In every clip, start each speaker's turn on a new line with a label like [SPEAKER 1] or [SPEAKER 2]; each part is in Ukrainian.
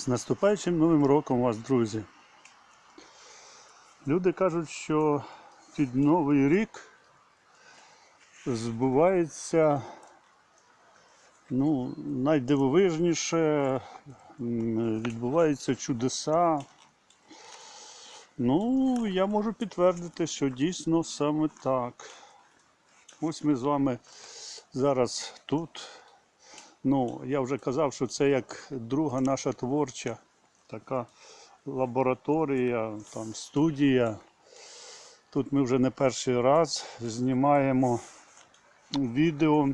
[SPEAKER 1] З наступаючим новим роком вас, друзі. Люди кажуть, що під Новий рік збувається ну, найдивовижніше, відбуваються чудеса. Ну, я можу підтвердити, що дійсно саме так. Ось ми з вами зараз тут. Ну, я вже казав, що це як друга наша творча така лабораторія, там студія. Тут ми вже не перший раз знімаємо відео.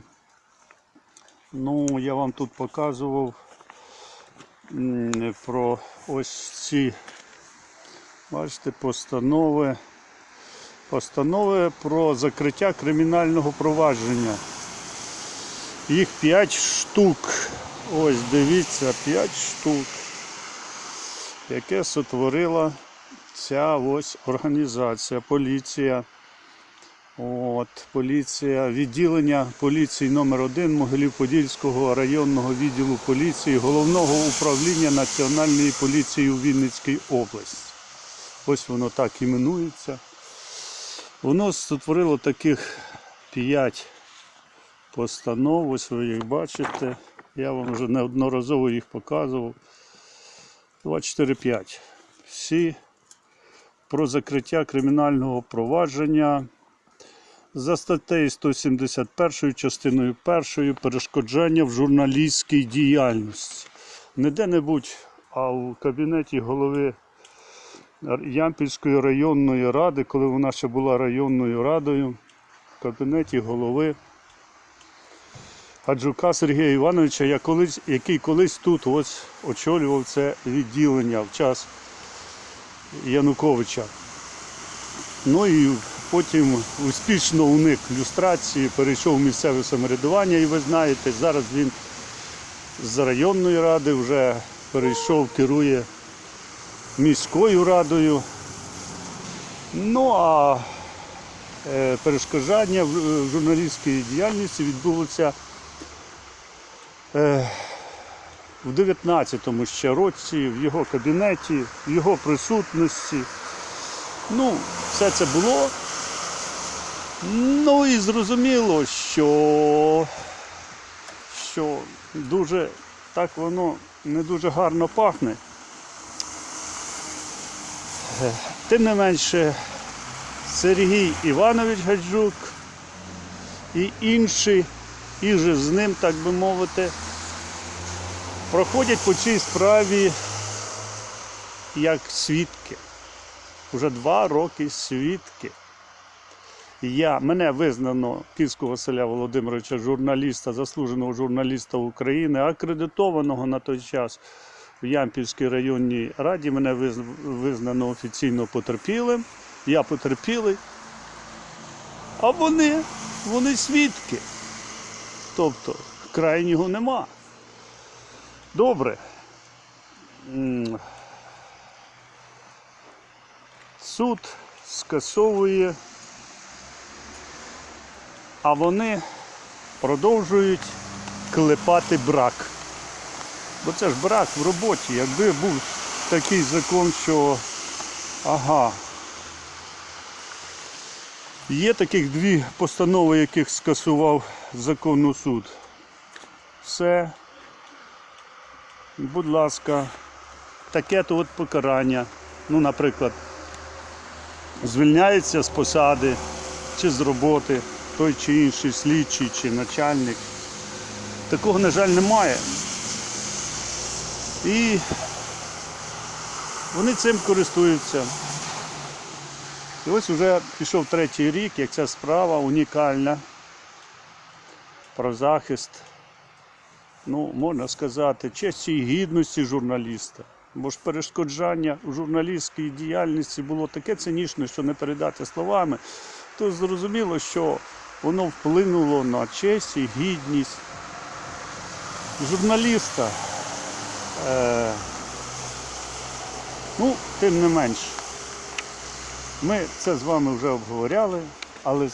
[SPEAKER 1] Ну, я вам тут показував про ось ці, бачите, постанови. Постанови про закриття кримінального провадження. Їх 5 штук. Ось дивіться, 5 штук, яке сотворила ця ось організація, поліція. От, поліція, відділення поліції номер 1 Могилів-Подільського районного відділу поліції Головного управління Національної поліції у Вінницькій області. Ось воно так іменується. Воно сотворило таких 5 постанов, ось ви їх бачите. Я вам вже неодноразово їх показував. 2, 4, 5. Всі про закриття кримінального провадження за статтею 171 частиною 1 перешкоджання в журналістській діяльності. Не де-небудь, а у кабінеті голови Ямпільської районної ради, коли вона ще була районною радою, в кабінеті голови Гаджука Сергія Івановича, я колись, який колись тут ось очолював це відділення в час Януковича. Ну і потім успішно уник люстрації, перейшов в місцеве самоврядування, і ви знаєте, зараз він з районної ради вже перейшов, керує міською радою. Ну а е, перешкоджання в в журналістській діяльності відбулося е, в 19-му ще році, в його кабінеті, в його присутності. Ну, все це було. Ну і зрозуміло, що, що дуже так воно не дуже гарно пахне. Е, Тим не менше, Сергій Іванович Гаджук і інші, і же з ним, так би мовити, проходять по цій справі як свідки. Уже два роки свідки. Я, мене визнано Київського Василя Володимировича, журналіста, заслуженого журналіста України, акредитованого на той час в Ямпільській районній раді. Мене визнано офіційно потерпілим. Я потерпілий. А вони, вони свідки. Тобто крайнього нема. Добре. Суд скасовує, а вони продовжують клепати брак. Бо це ж брак в роботі. Якби був такий закон, що ага. Є таких дві постанови, яких скасував законну суд. Все. Будь ласка, таке то от покарання. Ну, наприклад, звільняється з посади чи з роботи той чи інший слідчий чи начальник. Такого, на жаль, немає. І вони цим користуються. І ось вже пішов третій рік, як ця справа унікальна про захист, ну, можна сказати, честі і гідності журналіста. Бо ж перешкоджання у журналістській діяльності було таке цинічне, що не передати словами, то зрозуміло, що воно вплинуло на честь і гідність журналіста. Е, ну, тим не менш, ми це з вами вже обговоряли, але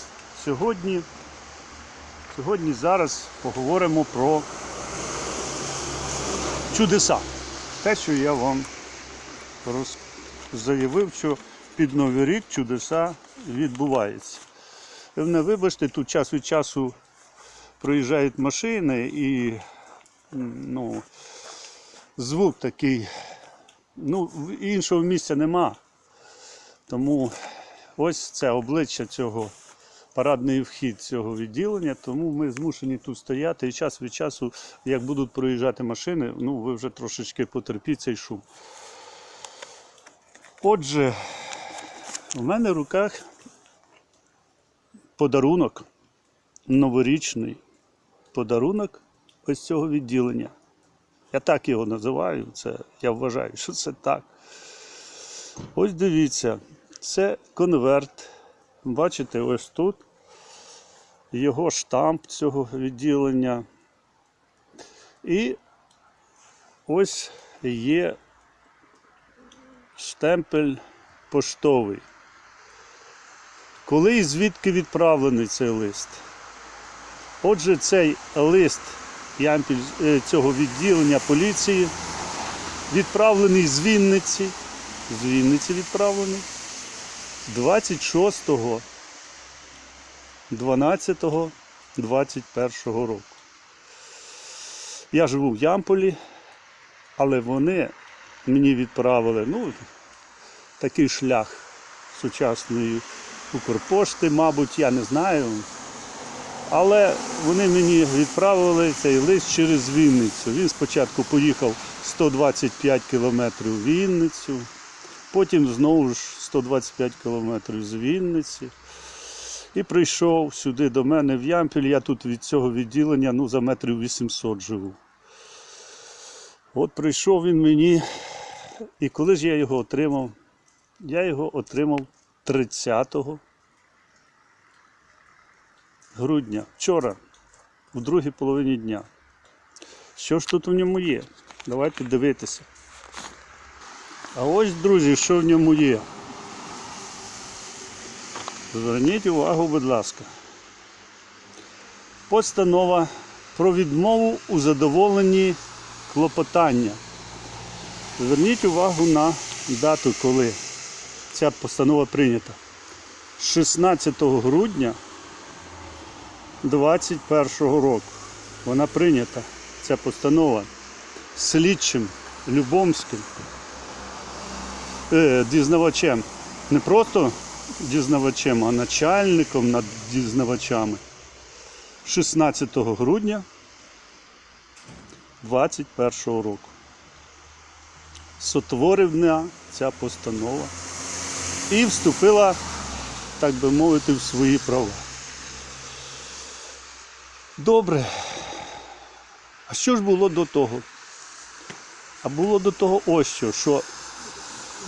[SPEAKER 1] сьогодні, сьогодні зараз поговоримо про чудеса. те, що я вам роз... заявив, що під Новий рік чудеса відбуваються. Мене вибачте, тут час від часу проїжджають машини і ну, звук такий. Ну, іншого місця нема. Тому ось це обличчя цього парадний вхід цього відділення, тому ми змушені тут стояти і час від часу, як будуть проїжджати машини, ну ви вже трошечки потерпіть цей шум. Отже, в мене в руках подарунок, новорічний подарунок ось цього відділення. Я так його називаю, це, я вважаю, що це так. Ось дивіться, це конверт. Бачите, ось тут його штамп цього відділення. І ось є штемпель поштовий. Коли і звідки відправлений цей лист? Отже, цей лист е, цього відділення поліції відправлений з Вінниці. З Вінниці відправлений 26 12 21 року. Я живу в Ямполі, але вони мені відправили ну, такий шлях сучасної Укрпошти, мабуть, я не знаю. Але вони мені відправили цей лист через Вінницю. Він спочатку поїхав 125 кілометрів в Вінницю, потім знову ж 125 кілометрів з Вінниці. І прийшов сюди до мене в Ямпіль. Я тут від цього відділення ну, за метрів 800 живу. От прийшов він мені, і коли ж я його отримав? Я його отримав 30 грудня, вчора, в другій половині дня. Що ж тут в ньому є? Давайте дивитися. А ось, друзі, що в ньому є. Зверніть увагу, будь ласка. Постанова про відмову у задоволенні клопотання. Зверніть увагу на дату, коли ця постанова прийнята. 16 грудня 2021 року. Вона прийнята, ця постанова слідчим Любомським дізнавачем. Не просто дізнавачем, а начальником над дізнавачами. 16 грудня 2021 року. Сотворена ця постанова і вступила, так би мовити, в свої права. Добре. А що ж було до того? А було до того ось що, що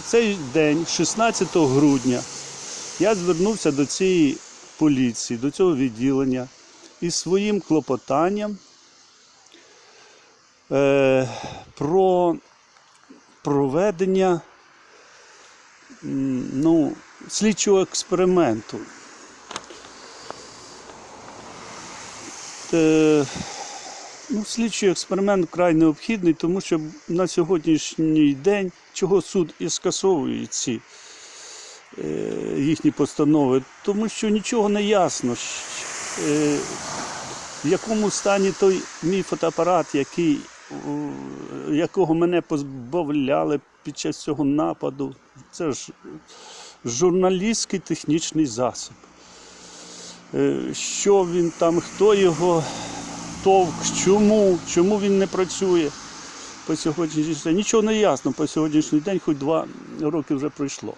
[SPEAKER 1] цей день, 16 грудня, я звернувся до цієї поліції, до цього відділення із своїм клопотанням е, про проведення ну, слідчого експерименту. Е, ну, слідчий експеримент вкрай необхідний, тому що на сьогоднішній день, чого суд і скасовує ці е, їхні постанови, тому що нічого не ясно, е, в якому стані той мій фотоапарат, який, якого мене позбавляли під час цього нападу. Це ж журналістський технічний засіб. Е, Що він там, хто його товк, чому, чому він не працює по сьогоднішній день. Нічого не ясно по сьогоднішній день, хоч два роки вже пройшло.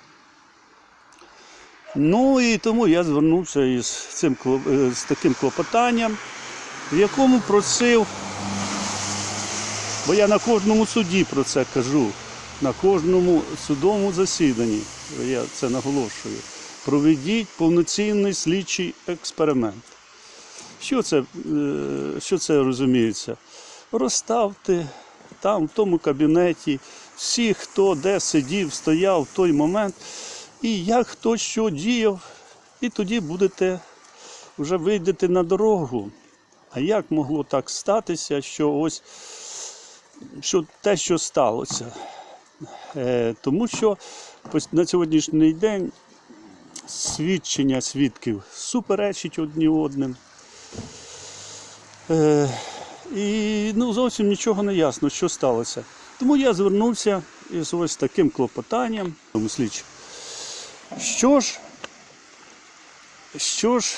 [SPEAKER 1] Ну і тому я звернувся із, цим, е, з таким клопотанням, в якому просив, бо я на кожному суді про це кажу, на кожному судовому засіданні, я це наголошую, проведіть повноцінний слідчий експеримент. Що це, е, що це розуміється? Розставте там, в тому кабінеті, всі, хто де сидів, стояв в той момент, і як хто що діяв, і тоді будете вже вийдете на дорогу. А як могло так статися, що ось що те, що сталося. Е, тому що на сьогоднішній день свідчення свідків суперечить одні одним. Е, і ну, зовсім нічого не ясно, що сталося. Тому я звернувся із ось таким клопотанням тому. Що ж, що ж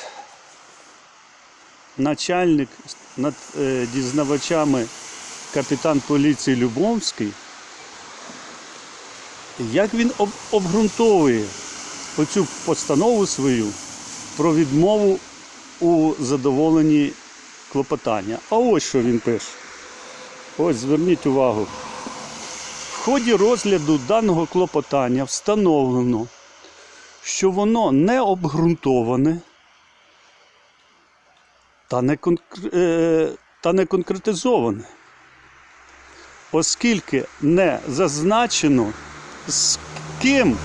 [SPEAKER 1] начальник над е, дізнавачами капітан поліції Любомський, як він об, обґрунтовує оцю постанову свою про відмову у задоволенні клопотання. А ось що він пише. Ось зверніть увагу. В ході розгляду даного клопотання встановлено, що воно не обґрунтоване та не, конкр- е, та не конкретизоване, оскільки не зазначено, з ким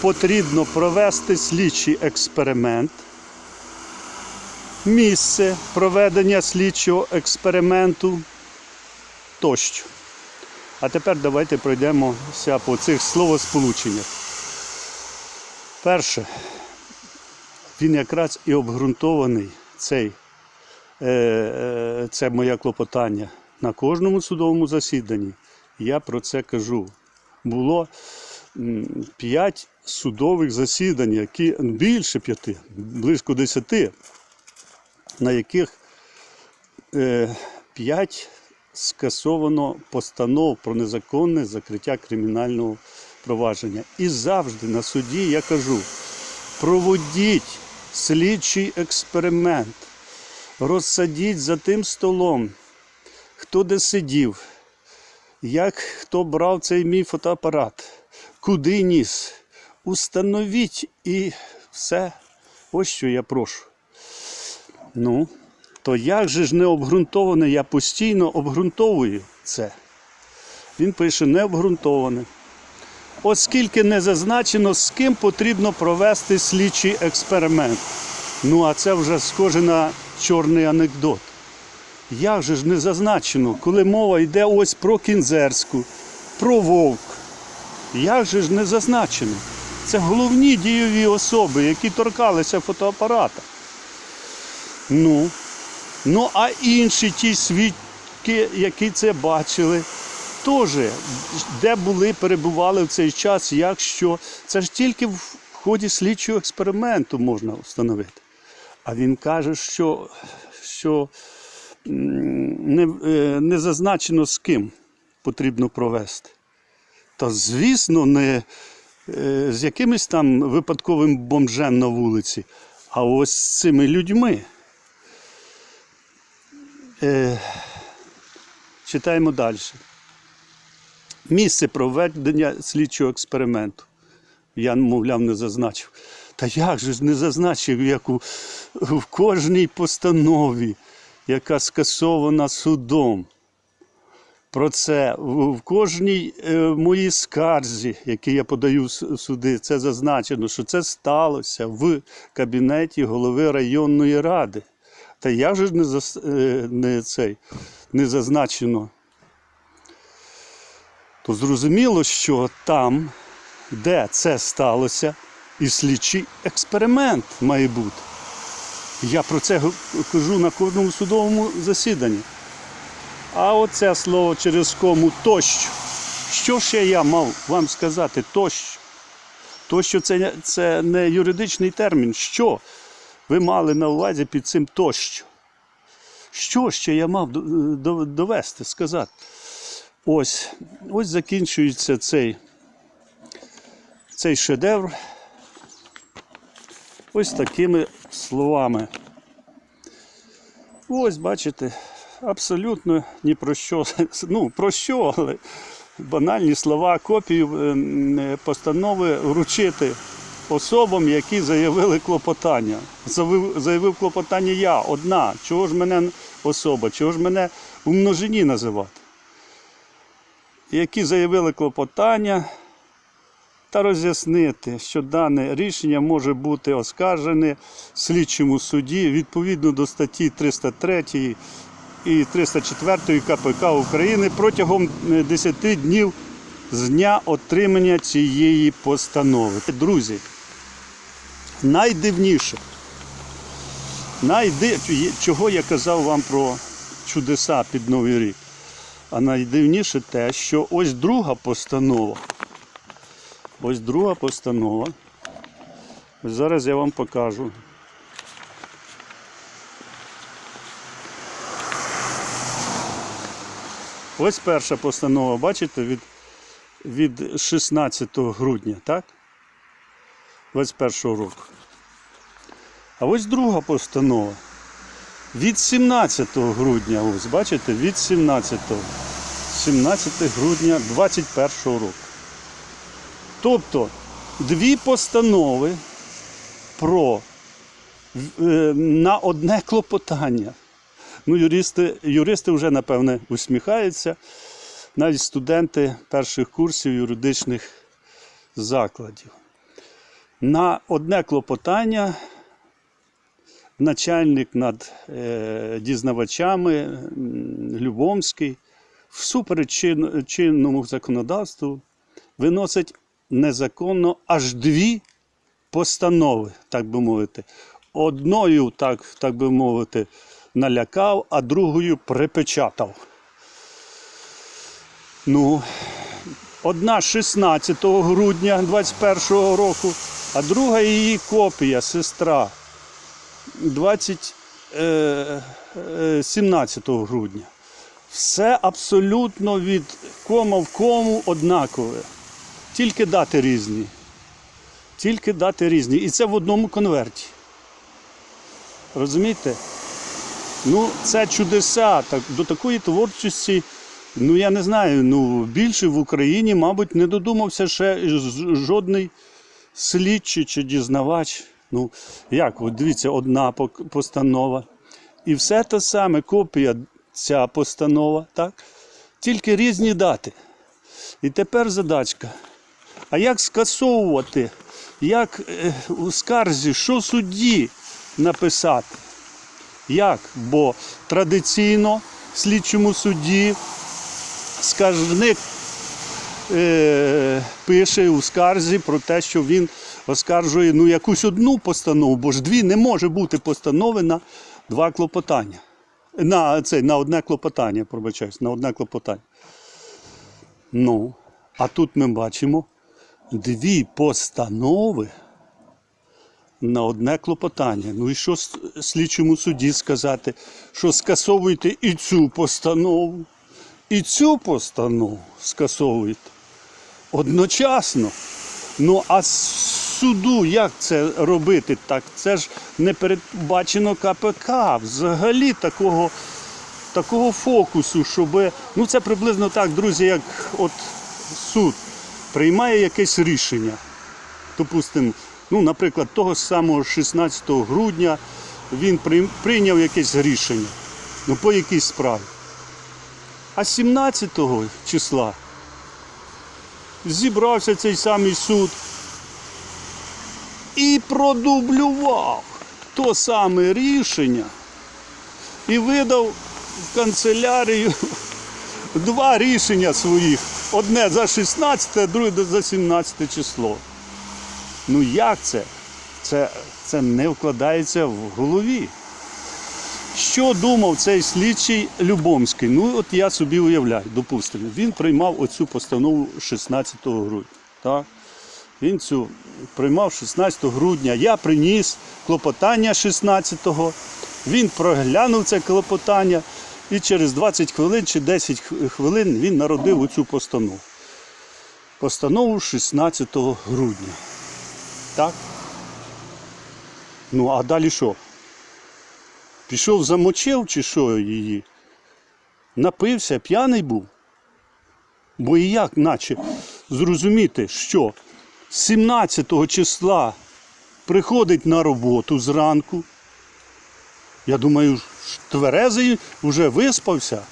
[SPEAKER 1] потрібно провести слідчий експеримент, місце проведення слідчого експерименту тощо. А тепер давайте пройдемося по цих словосполученнях. Перше, він якраз і обґрунтований цей, е, е, це моє клопотання на кожному судовому засіданні. Я про це кажу. Було п'ять судових засідань, які більше п'яти, близько десяти, на яких е, п'ять скасовано постанов про незаконне закриття кримінального провадження. І завжди на суді я кажу: проводіть слідчий експеримент, розсадіть за тим столом, хто де сидів, як хто брав цей мій фотоапарат, куди ніс. Установіть і все. Ось що я прошу. Ну, то як же ж не обґрунтоване, я постійно обґрунтовую це. Він пише не обґрунтоване. Оскільки не зазначено, з ким потрібно провести слідчий експеримент. Ну, а це вже схоже на чорний анекдот. Як же ж не зазначено, коли мова йде ось про Кінзерську, про Вовк. Як же ж не зазначено? Це головні дійові особи, які торкалися фотоапарата. Ну, ну а інші ті свідки, які це бачили, теж де були, перебували в цей час, якщо це ж тільки в ході слідчого експерименту можна встановити. А він каже, що, що не, е, не зазначено з ким потрібно провести. Та звісно, не е, з якимось там випадковим бомжем на вулиці, а ось з цими людьми. Е, читаємо далі. Місце проведення слідчого експерименту. Я, мовляв, не зазначив. Та як же ж не зазначив, як у, в кожній постанові, яка скасована судом. Про це в кожній е, моїй скарзі, які я подаю в суди, це зазначено, що це сталося в кабінеті голови районної ради. Та же ж не, зас, е, не, цей, не зазначено? То зрозуміло, що там, де це сталося, і слідчий експеримент має бути. Я про це кажу на кожному судовому засіданні. А оце слово через кому тощо. Що ще я мав вам сказати тощо? Тощо це, це не юридичний термін. Що ви мали на увазі під цим тощо? Що ще я мав до- до- довести, сказати? Ось, ось закінчується цей, цей шедевр. Ось такими словами. Ось, бачите, абсолютно ні про що. Ну, про що, але банальні слова, копію ем, постанови вручити особам, які заявили клопотання. Заявив, заявив клопотання я одна. Чого ж мене особа, чого ж мене у множині називати? Які заявили клопотання та роз'яснити, що дане рішення може бути оскаржене слідчому суді відповідно до статті 303 і 304 КПК України протягом е, 10 днів з дня отримання цієї постанови. Друзі, найдивніше, найди... чого я казав вам про чудеса під Новий рік. А найдивніше те, що ось друга постанова. Ось друга постанова. Зараз я вам покажу. Ось перша постанова, бачите, від, від 16 грудня, так? 21 року. А ось друга постанова. Від 17 грудня, ось, бачите, від 17, 17 грудня 21 року. Тобто дві постанови про е, на одне клопотання. Ну, юристи, юристи вже, напевне, усміхаються, навіть студенти перших курсів юридичних закладів. На одне клопотання начальник над е, дізнавачами Любомський всупереч чин- чинному законодавству виносить незаконно аж дві постанови, так би мовити. Одною, так, так би мовити, налякав, а другою припечатав. Ну, одна 16 грудня 21 року, а друга її копія, сестра 20, е, е, 17 грудня. Все абсолютно від кома в кому однакове. Тільки дати різні. Тільки дати різні. І це в одному конверті. Розумієте? Ну, це чудеса. Так, до такої творчості, ну я не знаю, ну більше в Україні, мабуть, не додумався ще жодний слідчий чи дізнавач. Ну, як, от дивіться, одна постанова. І все те саме, копія ця постанова, так? Тільки різні дати. І тепер задачка. А як скасовувати? Як е, у скарзі, що судді написати? Як? Бо традиційно слідчому судді скаржник е, пише у скарзі про те, що він оскаржує ну, якусь одну постанову, бо ж дві не може бути постанови на два клопотання. На, це, на одне клопотання, пробачаюсь, на одне клопотання. Ну, а тут ми бачимо дві постанови на одне клопотання. Ну і що слідчому суді сказати, що скасовуйте і цю постанову, і цю постанову скасовуйте одночасно. Ну а суду як це робити? Так це ж не передбачено КПК. Взагалі такого, такого фокусу, щоб. Ну це приблизно так, друзі, як от суд приймає якесь рішення. Допустимо, ну, наприклад, того самого 16 грудня він прийняв якесь рішення ну, по якійсь справі. А 17 числа зібрався цей самий суд і продублював то саме рішення і видав в канцелярію два рішення своїх. Одне за 16, а друге за 17 число. Ну як це? Це, це не вкладається в голові. Що думав цей слідчий Любомський? Ну, от я собі уявляю, допустимо, він приймав оцю постанову 16 грудня. Так? Він цю приймав 16 грудня. Я приніс клопотання 16-го. Він проглянув це клопотання і через 20 хвилин чи 10 хвилин він народив оцю постанову. Постанову 16 грудня. Так? Ну, а далі що? Пішов замочив чи що її? Напився, п'яний був. Бо і як, наче зрозуміти, що 17 числа приходить на роботу зранку. Я думаю, тверезий вже виспався.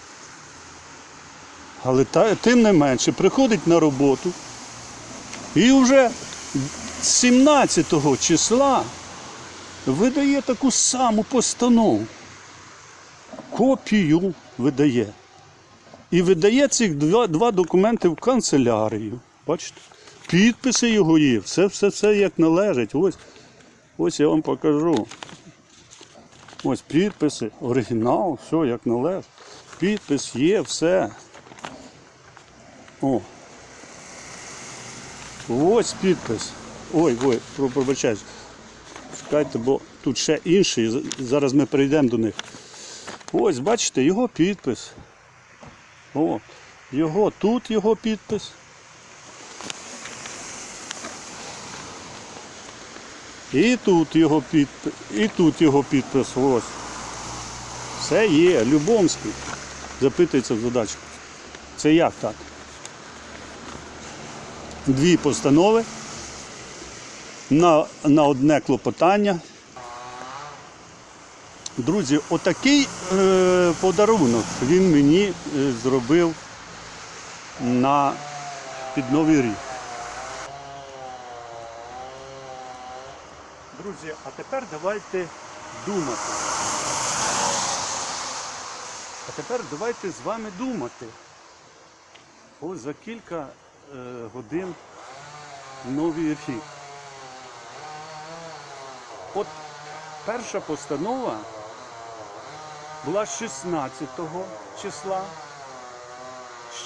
[SPEAKER 1] Але та, тим не менше приходить на роботу і вже 17 числа видає таку саму постанову. Копію видає. І видає цих два, два документи в канцелярію. Бачите? Підписи його є, все, все, все як належить. Ось, ось я вам покажу. Ось підписи, оригінал, все як належить. Підпис є, все. О. Ось підпис. Ой, ой, про- пробачаюсь. Чекайте, бо тут ще інший. Зараз ми перейдемо до них. Ось, бачите, його підпис. О, його, тут його підпис. І тут його підпис, і тут його підпис. Ось. Все є, Любомський. Запитується в задачку. Це як так? Дві постанови на, на одне клопотання. Друзі, отакий е, подарунок він мені е, зробив на під Новий рік. Друзі, а тепер давайте думати. А тепер давайте з вами думати. Ось за кілька е, годин новий рік. От перша постанова була 16 числа.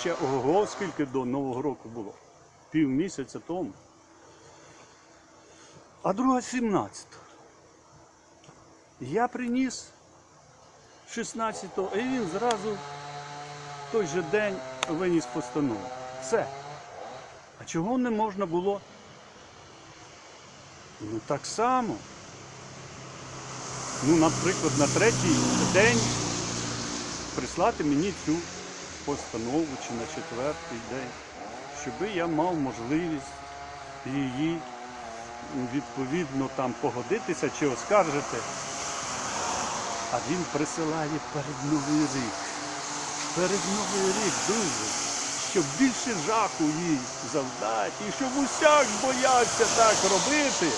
[SPEAKER 1] Ще ого, скільки до Нового року було? Пів місяця тому. А друга 17. Я приніс 16-го, і він зразу в той же день виніс постанову. Все. А чого не можна було? Ну так само. Ну, наприклад, на третій день прислати мені цю постанову чи на четвертий день, щоб я мав можливість її відповідно там погодитися чи оскаржити. А він присилає перед Новий рік. Перед Новий рік, друзі, щоб більше жаху їй завдати, і щоб усяк боявся так робити.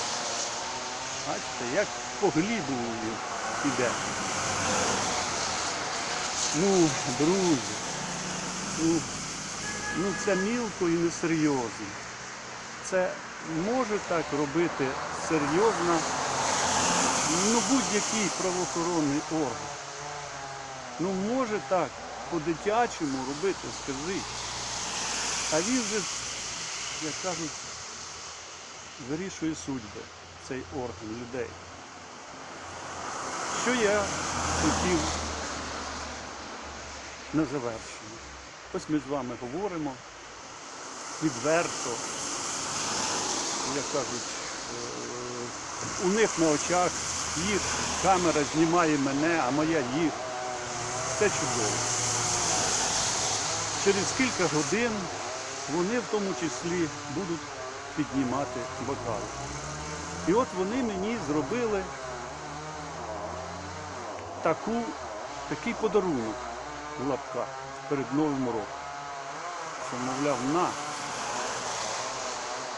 [SPEAKER 1] Бачите, як по глібу. Ну, друзі, ну, ну це мілко і несерйозно. Це може так робити серйозно ну, будь-який правоохоронний орган. Ну може так по-дитячому робити, скажи. А він же, як кажуть, вирішує судьби, цей орган людей. Що я хотів на завершення? Ось ми з вами говоримо відверто, як кажуть, е, у них на очах їх камера знімає мене, а моя їх. Це чудово. Через кілька годин вони в тому числі будуть піднімати бокали. І от вони мені зробили таку, такий подарунок в лапках перед Новим роком. Що, мовляв, на.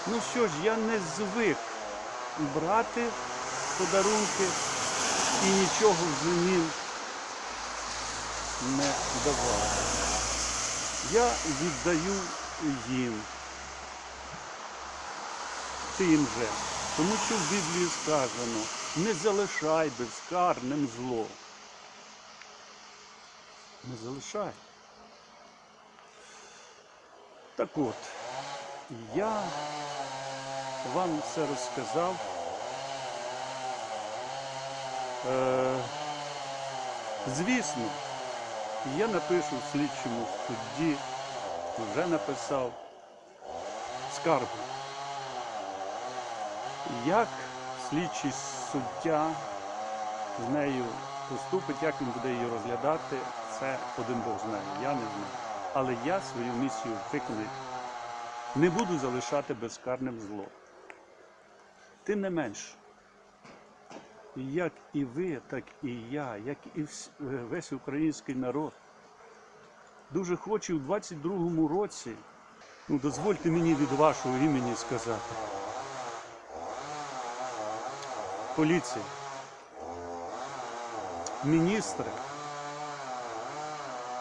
[SPEAKER 1] Ну що ж, я не звик брати подарунки і нічого взамін не давати. Я віддаю їм тим же. Тому що в Біблії сказано, не залишай безкарним зло. Не залишай. Так от, я вам все розказав. Е, звісно, я напишу в слідчому судді, вже написав скаргу. Як слідчий суддя з нею поступить, як він буде її розглядати, це один Бог знає, я не знаю. Але я свою місію виконую. Не буду залишати безкарним зло. Тим не менш, як і ви, так і я, як і весь український народ, дуже хочу в 22-му році, ну дозвольте мені від вашого імені сказати. Поліція, міністри,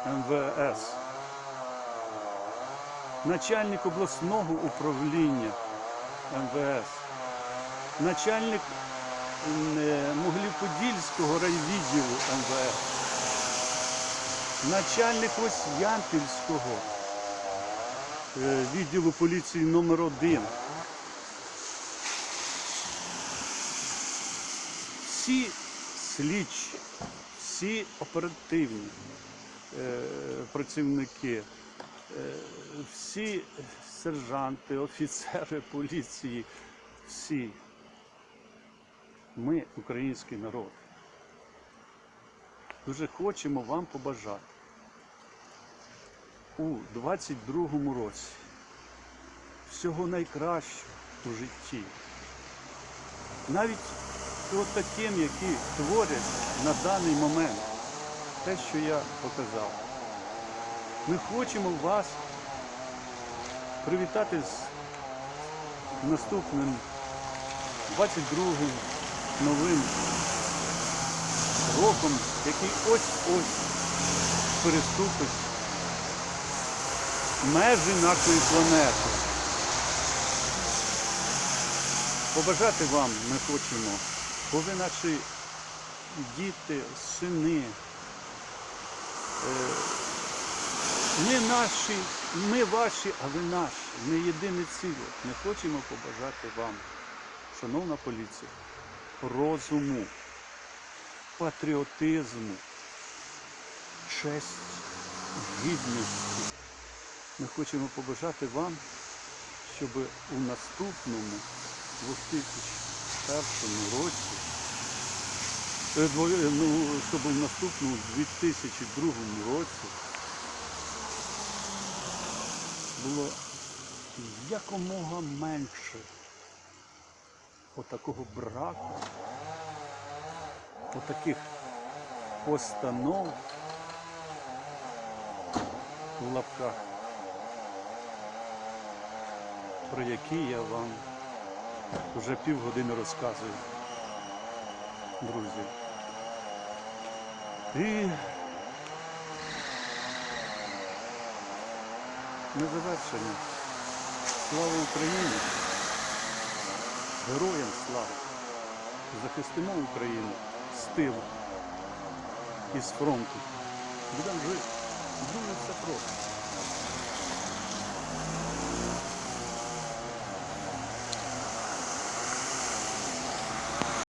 [SPEAKER 1] МВС, начальник обласного управління МВС, начальник е, Могилів-Подільського райвідділу МВС, начальник ось е, відділу поліції номер 1 Всі слідчі, всі оперативні працівники, е, всі сержанти, офіцери поліції, всі. Ми, український народ, дуже хочемо вам побажати у 22-му році всього найкращого у житті. Навіть от таким, які творять на даний момент те, що я показав. Ми хочемо вас привітати з наступним 22-м новим роком, який ось-ось переступить межі нашої планети. Побажати вам ми хочемо, бо ви наші діти, сини. Е, Ми наші, ми ваші, а ви наші. Ми єдине ціле. Ми хочемо побажати вам, шановна поліція, розуму, патріотизму, честі, гідності. Ми хочемо побажати вам, щоб у наступному 2001 році, е, ну, щоб у наступному 2002 році було якомога менше отакого браку, отаких постанов в лапках, про які я вам вже півгодини розказую, друзі. І на завершення. Слава Україні! Героям слава! Захистимо Україну з тилу і з фронту. Будемо жити. Дуже все просто.